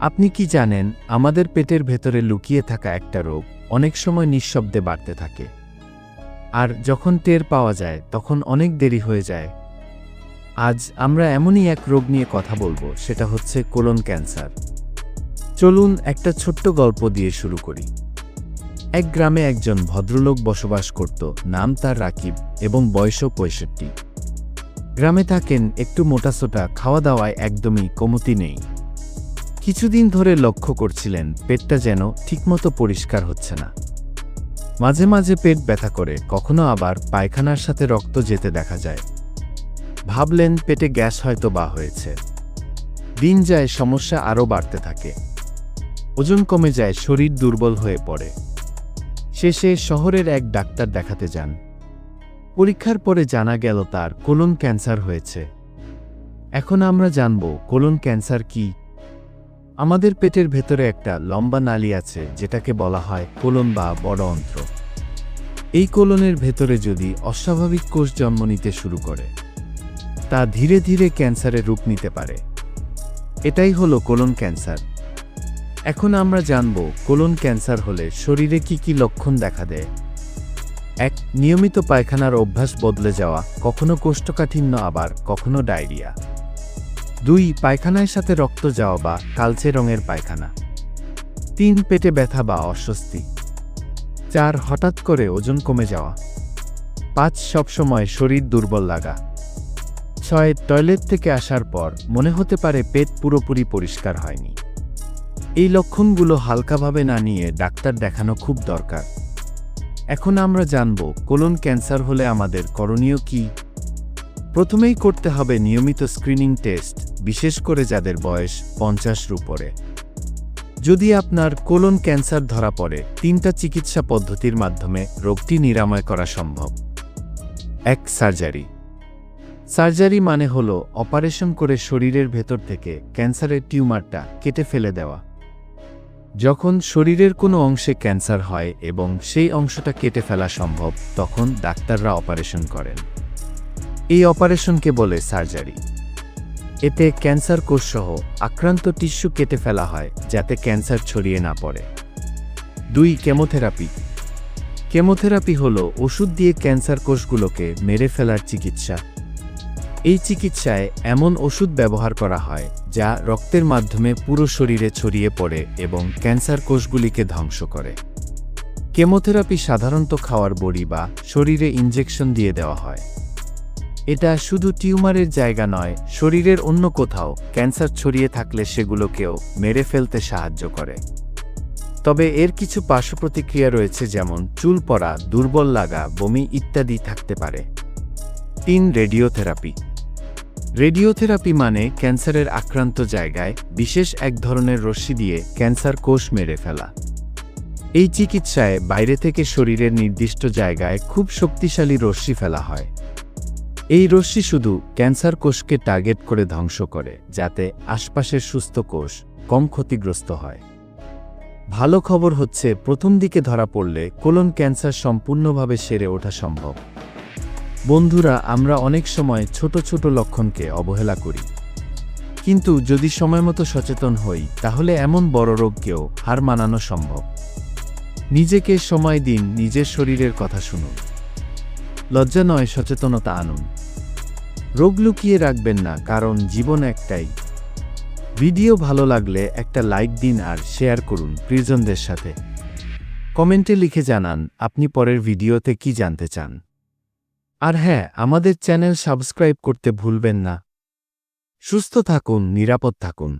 আপনি কি জানেন, আমাদের পেটের ভেতরে লুকিয়ে থাকা একটা রোগ অনেক সময় নিঃশব্দে বাড়তে থাকে। আর যখন টের পাওয়া যায়, তখন অনেক দেরি হয়ে যায়। আজ আমরা এমনই এক রোগ নিয়ে কথা বলব, সেটা হচ্ছে কোলন ক্যান্সার। চলুন একটা ছোট্ট গল্প দিয়ে শুরু করি। এক গ্রামে একজন ভদ্রলোক বসবাস করত, নাম তার রাকিব এবং বয়সও পঁয়ষট্টি। গ্রামে থাকেন, একটু মোটাসোটা খাওয়া দাওয়ায় একদমই কমতি নেই। কিছুদিন ধরে লক্ষ্য করছিলেন, পেটটা যেন ঠিকমতো পরিষ্কার হচ্ছে না। মাঝে মাঝে পেট ব্যথা করে, কখনো আবার পায়খানার সাথে রক্ত যেতে দেখা যায়। ভাবলেন পেটে গ্যাস হয়তো বা হয়েছে। দিন যায়, সমস্যা আরও বাড়তে থাকে। ওজন কমে যায়, শরীর দুর্বল হয়ে পড়ে। শেষে শহরের এক ডাক্তার দেখাতে যান। পরীক্ষার পরে জানা গেল তার কোলন ক্যান্সার হয়েছে। এখন আমরা জানব, কোলন ক্যান্সার কি? আমাদের পেটের ভেতরে একটা লম্বা নালী আছে, যেটাকে বলা হয় কোলন বা বড় অন্ত্র। এই কোলনের ভেতরে যদি অস্বাভাবিক কোষ জন্ম নিতে শুরু করে, তা ধীরে ধীরে ক্যান্সারের রূপ নিতে পারে। এটাই হলো কোলন ক্যান্সার। এখন আমরা জানব কোলন ক্যান্সার হলে শরীরে কি কি লক্ষণ দেখা দেয়। এক, নিয়মিত পায়খানার অভ্যাস বদলে যাওয়া, কখনো কোষ্ঠকাঠিন্য, আবার কখনো ডায়রিয়া। দুই পায়খানার সাথে রক্ত যাওয়া বা কালচে রঙের পায়খানা। তিন, পেটে ব্যথা বা অস্বস্তি। চার, হঠাৎ করে ওজন কমে যাওয়া। পাঁচ, সবসময় শরীর দুর্বল লাগা। ছয়, টয়লেট থেকে আসার পর মনে হতে পারে পেট পুরোপুরি পরিষ্কার হয়নি। এই লক্ষণগুলো হালকাভাবে না নিয়ে ডাক্তার দেখানো খুব দরকার। এখন আমরা জানব, কোলন ক্যান্সার হলে আমাদের করণীয় কি? প্রথমেই করতে হবে নিয়মিত স্ক্রিনিং টেস্ট বিশেষ করে যাদের বয়স পঞ্চাশের উপরে। যদি আপনার কোলন ক্যান্সার ধরা পড়ে, তিনটা চিকিৎসা পদ্ধতির মাধ্যমে রোগটি নিরাময় করা সম্ভব। এক, সার্জারি। সার্জারি মানে হল অপারেশন করে শরীরের ভেতর থেকে ক্যান্সারের টিউমারটা কেটে ফেলে দেওয়া। যখন শরীরের কোনো অংশে ক্যান্সার হয় এবং সেই অংশটা কেটে ফেলা সম্ভব, তখন ডাক্তাররা অপারেশন করেন। এই অপারেশনকে বলে সার্জারি। এতে ক্যান্সার কোষসহ আক্রান্ত টিস্যু কেটে ফেলা হয়, যাতে ক্যান্সার ছড়িয়ে না পড়ে। দুই, কেমোথেরাপি। কেমোথেরাপি হল ওষুধ দিয়ে ক্যান্সার কোষগুলোকে মেরে ফেলার চিকিৎসা। এই চিকিৎসায় এমন ওষুধ ব্যবহার করা হয়, যা রক্তের মাধ্যমে পুরো শরীরে ছড়িয়ে পড়ে এবং ক্যান্সার কোষগুলিকে ধ্বংস করে। কেমোথেরাপি সাধারণত খাওয়ার বড়ি বা শরীরে ইনজেকশন দিয়ে দেওয়া হয়। এটা শুধু টিউমারের জায়গা নয়, শরীরের অন্য কোথাও। ক্যান্সার ছড়িয়ে থাকলে সেগুলোকেও মেরে ফেলতে সাহায্য করে। তবে এর কিছু পার্শ্ব প্রতিক্রিয়া রয়েছে যেমন চুল পড়া, দুর্বল লাগা, বমি ইত্যাদি থাকতে পারে। তিন, রেডিওথেরাপি। রেডিওথেরাপি মানে ক্যান্সারের আক্রান্ত জায়গায় বিশেষ এক ধরনের রশ্মি দিয়ে ক্যান্সার কোষ মেরে ফেলা। এই চিকিৎসায় বাইরে থেকে শরীরের নির্দিষ্ট জায়গায় খুব শক্তিশালী রশ্মি ফেলা হয়। এই রশ্মি শুধু ক্যান্সার কোষকে টার্গেট করে ধ্বংস করে, যাতে আশপাশের সুস্থ কোষ কম ক্ষতিগ্রস্ত হয়। ভালো খবর হচ্ছে, প্রথম দিকে ধরা পড়লে কোলন ক্যান্সার সম্পূর্ণভাবে সেরে ওঠা সম্ভব। বন্ধুরা, আমরা অনেক সময় ছোট ছোট লক্ষণকে অবহেলা করি। কিন্তু যদি সময়মতো সচেতন হই, তাহলে এমন বড় রোগকেও হার মানানো সম্ভব। নিজেকে সময় দিন, নিজের শরীরের কথা শুনুন। লজ্জা নয়, সচেতনতা আনুন। রোগ লুকিয়ে রাখবেন না, কারণ জীবন একটাই। ভিডিও ভালো লাগলে একটা লাইক দিন আর শেয়ার করুন প্রিজনদের সাথে। কমেন্টে লিখে জানান, আপনি পরের ভিডিওতে কি জানতে চান? আর হ্যাঁ আমাদের চ্যানেল সাবস্ক্রাইব করতে ভুলবেন না। সুস্থ থাকুন, নিরাপদ থাকুন।